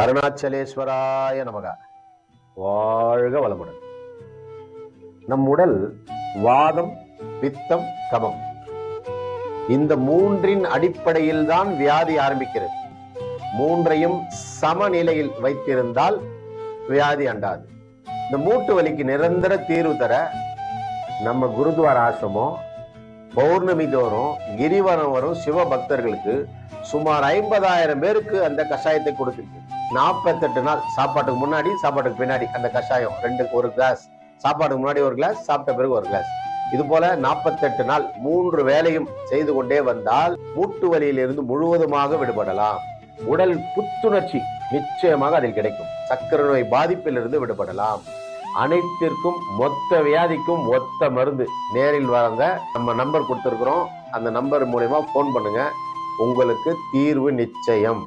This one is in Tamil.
அருணாச்சலேஸ்வராய நமக. வாழ்க வளமுடன். நம் உடல் வாதம் பித்தம் கமம் இந்த மூன்றின் அடிப்படையில் தான் வியாதி ஆரம்பிக்கிறது. மூன்றையும் சமநிலையில் வைத்திருந்தால் வியாதி அண்டாது. இந்த மூட்டு வலிக்கு நிரந்தர தீர்வு தர நம்ம குருத்வார ஆசிரமம் பௌர்ணமி தோறும் கிரிவரம் வரும் சிவ பக்தர்களுக்கு சுமார் ஐம்பதாயிரம் பேருக்கு அந்த கஷாயத்தை கொடுத்துருக்கு. நாற்பத்தெட்டு நாள் சாப்பாட்டுக்கு முன்னாடி சாப்பாட்டுக்கு பின்னாடி அந்த கஷாயம் ரெண்டு ஒரு கிளாஸ் சாப்பாட்டுக்கு முன்னாடி ஒரு கிளாஸ் சாப்பிட்ட பிறகு ஒரு கிளாஸ் இது போல நாற்பத்தெட்டு நாள் மூன்று வேலையும் செய்து கொண்டே வந்தால் மூட்டு வலியிலிருந்து முழுவதுமாக விடுபடலாம். உடல் புத்துணர்ச்சி நிச்சயமாக அதில் கிடைக்கும். சக்கரை நோய் பாதிப்பிலிருந்து விடுபடலாம். அனைத்திற்கும் மொத்த வியாதிக்கும் ஒத்த மருந்து நேரில் வாங்க. நம்ம நம்பர் கொடுத்துருக்குறோம். அந்த நம்பர் மூலயமா ஃபோன் பண்ணுங்க. உங்களுக்கு தீர்வு நிச்சயம்.